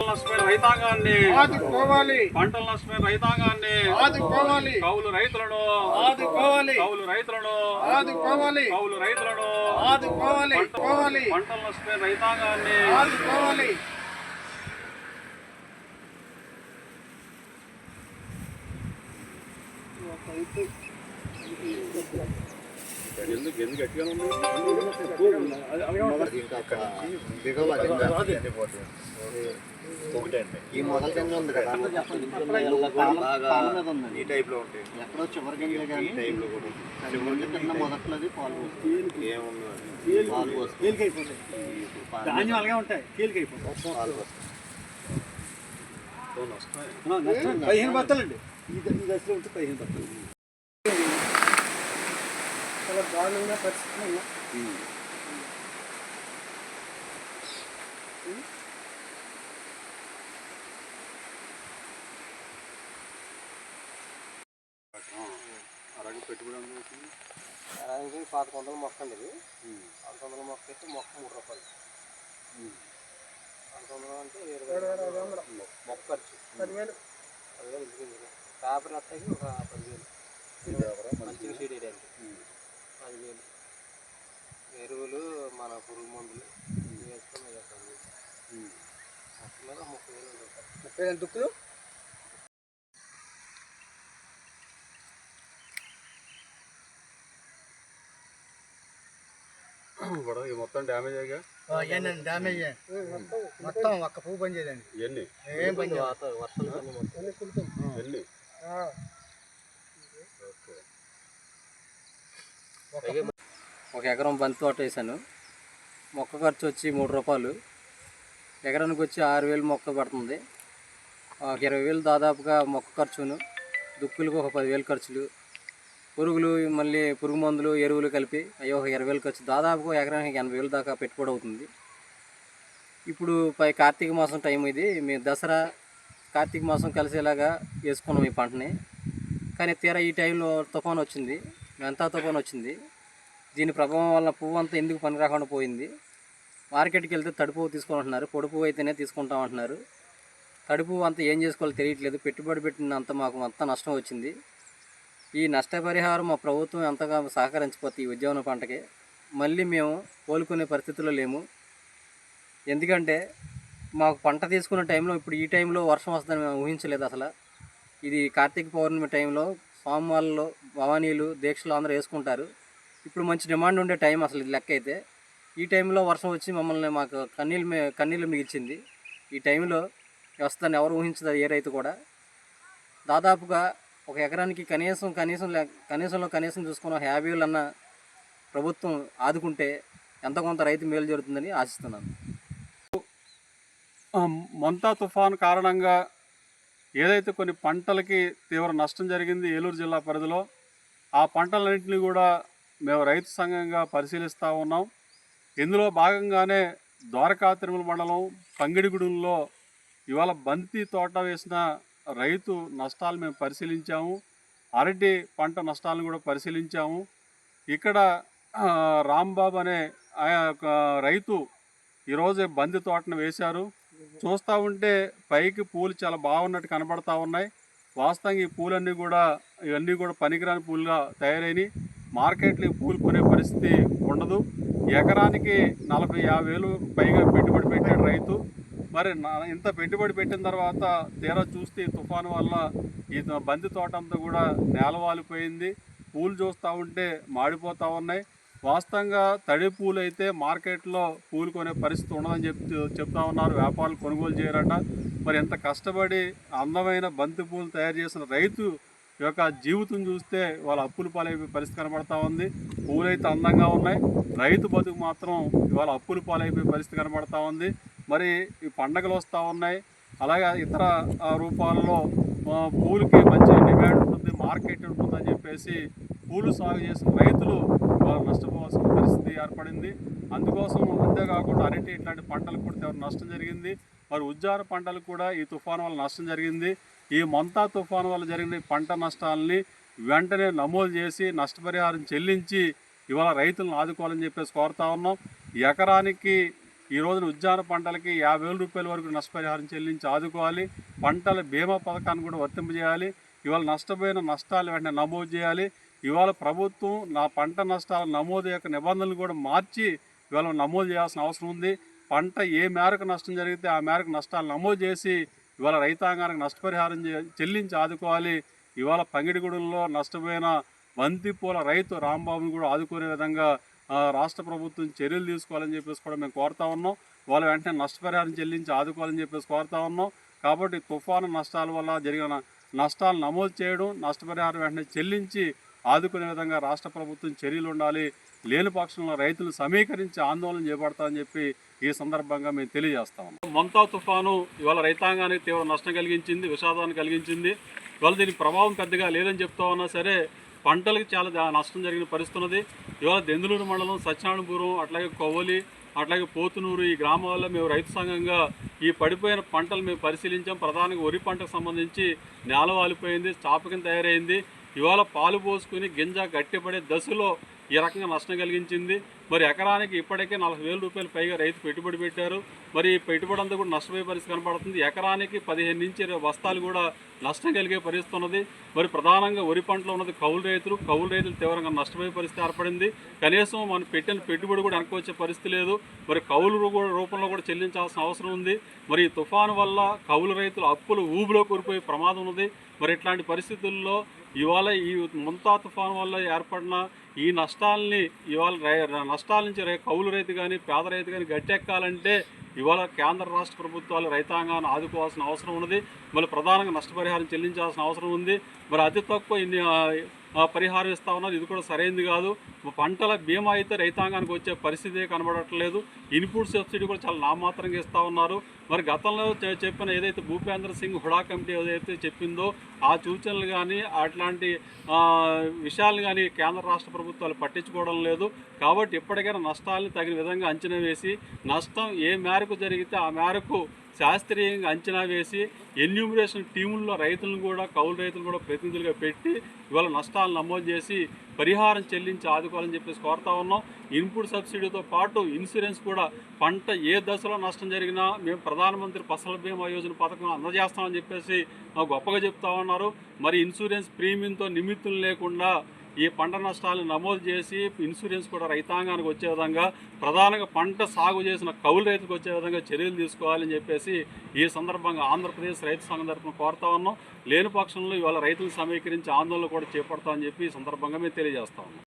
రైతాంగాన్ని ఆదుకోవాలి. పంటల నష్టమైన రైతాంగాన్ని ఆదుకోవాలి. కౌలు రైతులను ఆదుకోవాలి. కౌలు రైతులను ఆదుకోవాలి. కౌలు రైతులను ఆదుకోవాలి. కోవాలి పంటల నష్టమైన రైతాంగాన్ని ఆదుకోవాలి. ఎందుకు గట్టిగా ఈ మొదల కింద ఉంది కదా. ఈ టైప్లో ఉంటాయి ఎక్కడో చివరి కింద టైప్లో కూడా చివరి కింద మొదట్లోది పాలు పోస్తుంది ఏముంది పాలు పోస్తుంది ధాన్యం అలాగే ఉంటాయి. కీలకైపోతాయి. పాలు పోస్తుంది పదిహేను బత్తలండి. ఈ దశలో ఉంటే పదిహేను బత్తలు. చాలా దారుణంగా పరిస్థితులు అలాగే పెట్టుబడి? అలాగే పాతిక వందల మొక్క అండి ఇది. పాతిక వందల మొక్క అయితే మొక్క మూడు రూపాయలు. పాతిక వందలు అంటే ఇరవై మొక్క ఖర్చు. పదివేలు. పదివేలు ఇంటికి పేపర్ అట్టకి ఒక పదివేలు. మంచిగా సీడ్ వేయడానికి. పదివేలు. ఎరువులు మన పురుగు మందులు వేసుకొని మీద ముప్పై వేలు ముప్పై వేల దుక్కులు కూడా ఈ మొత్తం డ్యామేజ్ అయ్యా డ్యామేజ్ మొత్తం ఒక్క పువ్వు పని చేయదండి ఎన్ని? ఏం పని వర్షాలు ఎన్ని ఒక ఎకరం బంతి తోట వేసాను. మొక్క ఖర్చు వచ్చి మూడు రూపాయలు. ఎకరానికి వచ్చి ఆరు వేలు మొక్క పడుతుంది. ఒక ఇరవై వేలు దాదాపుగా మొక్క ఖర్చును. దుక్కులకు ఒక పదివేలు ఖర్చులు. పురుగులు మళ్ళీ పురుగు మందులు ఎరువులు కలిపి అయ్యో ఒక ఇరవై వేలు ఖర్చు. దాదాపుగా ఎకరానికి ఎనభై వేలు దాకా పెట్టుబడి అవుతుంది. ఇప్పుడు పై కార్తీక మాసం టైం ఇది. మేము దసరా కార్తీక మాసం కలిసేలాగా వేసుకున్నాం ఈ పంటని. కానీ తీరా ఈ టైంలో తుఫాన్ వచ్చింది. మెంతా తుఫాన్ వచ్చింది దీని ప్రభావం వల్ల పువ్వు అంతా ఎందుకు పని రాకుండా పోయింది? మార్కెట్కి వెళ్తే తడి పువ్వు తీసుకుంటున్నారు పొడుపు అయితేనే తీసుకుంటాం అంటున్నారు తడి అంతా ఏం చేసుకోవాలో తెలియట్లేదు. పెట్టుబడి పెట్టినంత మాకు అంతా నష్టం వచ్చింది. ఈ నష్టపరిహారం మా ప్రభుత్వం ఎంతగా సహకరించిపోతే ఈ ఉద్యాన పంటకి. మళ్ళీ మేము కోలుకునే పరిస్థితుల్లో లేము. ఎందుకంటే మాకు పంట తీసుకునే టైంలో ఇప్పుడు ఈ టైంలో వర్షం వస్తుందని మేము ఊహించలేదు అసలు. ఇది కార్తీక పౌర్ణమి టైంలో స్వామివాళ్ళలో భవానీలు దీక్షలు అందరూ వేసుకుంటారు. ఇప్పుడు మంచి డిమాండ్ ఉండే టైం అసలు ఇది లెక్క అయితే. ఈ టైంలో వర్షం వచ్చి మమ్మల్ని మాకు కన్నీళ్ళు కన్నీళ్ళు మిగిల్చింది. ఈ టైంలో వ్యవస్థను ఎవరు ఊహించదు ఏ రైతు కూడా. దాదాపుగా ఒక ఎకరానికి కనీసం కనీసం లే- కనీసంలో కనీసం చూసుకున్న ఒక యాభై అన్న ప్రభుత్వం ఆదుకుంటే ఎంత కొంత రైతు మేలు జరుగుతుందని ఆశిస్తున్నాను. మంతా తుఫాన్ కారణంగా ఏదైతే కొన్ని పంటలకి తీవ్ర నష్టం జరిగింది ఏలూరు జిల్లా పరిధిలో ఆ పంటలన్నింటినీ కూడా మేము రైతు సంఘంగా పరిశీలిస్తూ ఉన్నాం. ఇందులో భాగంగానే ద్వారకా తిరుమల మండలం పంగిడిగూడెంలో ఇవాళ బంతి తోట వేసిన రైతు నష్టాలు మేము పరిశీలించాము. అరటి పంట నష్టాలను కూడా పరిశీలించాము. ఇక్కడ రాంబాబు అనే ఆ యొక్క రైతు ఈరోజు బంతి తోటను వేశారు. చూస్తూ ఉంటే పైకి పూలు చాలా బాగున్నట్టు కనబడతా ఉన్నాయి. వాస్తవంగా ఈ పూలన్నీ కూడా ఇవన్నీ కూడా పనికిరాని పూలుగా తయారైనవి మార్కెట్లో పూలు కొనే పరిస్థితి ఉండదు. ఎకరానికి నలభై యాభై వేలు పైగా పెట్టుబడి పెట్టాడు రైతు. మరి నా- ఇంత పెట్టుబడి పెట్టిన తర్వాత తీరా చూస్తే తుఫాను వల్ల ఈ బంతి తోట అంతా కూడా నేలవాలిపోయింది. పూలు చూస్తూ ఉంటే మాడిపోతూ ఉన్నాయి. వాస్తవంగా తడి పూలు అయితే మార్కెట్లో పూలు కొనే పరిస్థితి ఉండదని చెప్తూ చెప్తా ఉన్నారు. వ్యాపారులు కొనుగోలు చేయరట. మరి ఎంత కష్టపడి అందమైన బంతి పూలు తయారు చేసిన రైతు యొక్క జీవితం చూస్తే వాళ్ళ అప్పుల పాలైపోయే పరిస్థితి కనబడతా ఉంది. పూలైతే అందంగా ఉన్నాయి. రైతు బతుకు మాత్రం ఇవాళ అప్పుల పాలైపోయే పరిస్థితి కనబడతా ఉంది. మరి ఈ పండగలు వస్తూ ఉన్నాయి. అలాగే ఇతర రూపాల్లో పూలకి మంచి డిమాండ్ ఉంటుంది మార్కెట్ ఉంటుందని చెప్పేసి పూలు సాగు చేసిన రైతులు వాళ్ళు నష్టపోవాల్సిన పరిస్థితి ఏర్పడింది. అందుకోసం అంతేకాకుండా అరటి ఇట్లాంటి పంటలు కూడా తీవ్ర నష్టం జరిగింది. మరి ఉజ్జార పంటలు కూడా ఈ తుఫాను వల్ల నష్టం జరిగింది. ఈ మొంతా తుఫాను వల్ల జరిగిన పంట నష్టాలని వెంటనే నమోదు చేసి నష్టపరిహారం చెల్లించి ఇవాళ రైతులను ఆదుకోవాలని చెప్పేసి కోరుతా ఉన్నాం. ఎకరానికి ఈ రోజున ఉద్యాన పంటలకి యాభై వేల రూపాయల వరకు నష్టపరిహారం చెల్లించి ఆదుకోవాలి. పంటల బీమా పథకాన్ని కూడా వర్తింపజేయాలి. ఇవాళ నష్టపోయిన నష్టాలు వెంటనే నమోదు చేయాలి. ఇవాళ ప్రభుత్వం నా పంట నష్టాల నమోదు యొక్క నిబంధనలు కూడా మార్చి ఇవాళ నమోదు చేయాల్సిన అవసరం ఉంది. పంట ఏ మేరకు నష్టం జరిగితే ఆ మేరకు నష్టాలు నమోదు చేసి ఇవాళ రైతాంగానికి నష్టపరిహారం చే- చెల్లించి ఆదుకోవాలి. ఇవాళ పంగిడిగూడెంలో నష్టపోయిన బంతిపూల రైతు రాంబాబుని కూడా ఆదుకునే విధంగా రాష్ట్ర ప్రభుత్వం చర్యలు తీసుకోవాలని చెప్పేసి కూడా మేము కోరుతా ఉన్నాం. వాళ్ళు వెంటనే నష్టపరిహారం చెల్లించి ఆదుకోవాలని చెప్పేసి కోరుతా ఉన్నాం. కాబట్టి తుఫాను నష్టాల వల్ల జరిగిన నష్టాలు నమోదు చేయడం నష్టపరిహారం వెంటనే చెల్లించి ఆదుకునే విధంగా రాష్ట్ర ప్రభుత్వం చర్యలు ఉండాలి లేని పక్షంలో రైతులు సమీకరించి ఆందోళన చేపడతామని చెప్పి ఈ సందర్భంగా మేము తెలియజేస్తాము మంతా మొంతా తుఫాను ఇవాళ రైతాంగానికి తీవ్ర నష్టం కలిగించింది విషాదాన్ని కలిగించింది. ఇవాళ దీని ప్రభావం పెద్దగా లేదని చెప్తా ఉన్నా సరే పంటలకు చాలా నష్టం జరిగిన పరిస్థితున్నది. ఇవాళ దెందులూరు మండలం సత్యనారాయణపురం అట్లాగే కొవ్వలి అట్లాగే పోతునూరు ఈ గ్రామాల్లో మేము రైతు సంఘంగా ఈ పడిపోయిన పంటలు మేము పరిశీలించాం. ప్రధానంగా వరి పంటకు సంబంధించి నేల వాలిపోయింది చాపకం తయారైంది. ఇవాళ పాలు పోసుకుని గింజ గట్టిపడే దశలో ఈ రకంగా నష్టం కలిగించింది. మరి ఎకరానికి ఇప్పటికే నలభై వేల రూపాయలు పైగా రైతు పెట్టుబడి పెట్టారు. మరి ఈ పెట్టుబడి అంతా కూడా నష్టపోయే పరిస్థితి కనపడుతుంది. ఎకరానికి పదిహేను నుంచి ఇరవై బస్తాలు కూడా నష్టం కలిగే పరిస్థితి ఉన్నది. మరి ప్రధానంగా వరి పంటలో ఉన్నది కౌలు రైతులు. కౌలు రైతులు తీవ్రంగా నష్టపోయే పరిస్థితి ఏర్పడింది. కనీసం మనం పెట్టిన పెట్టుబడి కూడా వెనక్కి వచ్చే పరిస్థితి లేదు. మరి కౌలు రూపంలో కూడా చెల్లించాల్సిన అవసరం ఉంది. మరి ఈ తుఫాను వల్ల కౌలు రైతులు అప్పులు ఊబిలో కోల్పోయే ప్రమాదం ఉన్నది. మరి ఇట్లాంటి పరిస్థితుల్లో ఇవాళ ఈ ముంతా తుఫాను వల్ల ఏర్పడిన ఈ నష్టాలని ఇవాళ రై- నష్టాల నుంచి కౌలు రైతు కానీ పేద రైతు కానీ గట్టెక్కాలంటే ఇవాళ కేంద్ర రాష్ట్ర ప్రభుత్వాలు రైతాంగాన్ని ఆదుకోవాల్సిన అవసరం ఉన్నది. మళ్ళీ ప్రధానంగా నష్టపరిహారం చెల్లించాల్సిన అవసరం ఉంది. మరి అతి తక్కువ ఇన్ని పరిహారం ఇస్తా ఉన్నారు. ఇది కూడా సరైనది కాదు. పంటల బీమా అయితే రైతాంగానికి వచ్చే పరిస్థితి కనబడట్లేదు. ఇన్పుట్ సబ్సిడీ కూడా చాలా నామాత్రంగా ఇస్తా ఉన్నారు. మరి గతంలో చెప్పిన ఏదైతే భూపేంద్ర సింగ్ హుడా కమిటీ ఏదైతే చెప్పిందో ఆ సూచనలు కానీ అట్లాంటి విషయాలు కానీ కేంద్ర రాష్ట్ర ప్రభుత్వాలు పట్టించుకోవడం లేదు. కాబట్టి ఇప్పటికైనా నష్టాలను తగిన విధంగా అంచనా వేసి నష్టం ఏ మేరకు జరిగితే ఆ మేరకు శాస్త్రీయంగా అంచనా వేసి ఎన్యూమరేషన్ టీముల్లో రైతులను కూడా కౌలు రైతులు కూడా ప్రతినిధులుగా పెట్టి ఇవాళ నష్టాలు నమోదు చేసి పరిహారం చెల్లించి ఆదుకోవాలని చెప్పేసి కోరుతా ఉన్నాం. ఇన్పుట్ సబ్సిడీతో పాటు ఇన్సూరెన్స్ కూడా పంట ఏ దశలో నష్టం జరిగినా మేము ప్రధానమంత్రి ఫసల్ బీమా యోజన పథకం అందజేస్తామని చెప్పేసి ఆ, గొప్పగా చెప్తా ఉన్నారు. మరి ఇన్సూరెన్స్ ప్రీమియంతో నిమిత్తం లేకుండా ఈ పంట నష్టాలను నమోదు చేసి ఇన్సూరెన్స్ కూడా రైతాంగానికి వచ్చే విధంగా ప్రధానంగా పంట సాగు చేసిన కౌలు రైతులకు వచ్చే విధంగా చర్యలు తీసుకోవాలని చెప్పేసి ఈ సందర్భంగా ఆంధ్రప్రదేశ్ రైతు సంఘం తరఫున కోరుతా ఉన్నాం. లేని పక్షంలో ఇవాళ రైతులు సమీకరించి ఆందోళన కూడా చేపడతామని చెప్పి ఈ సందర్భంగా మేము తెలియజేస్తా ఉన్నాం.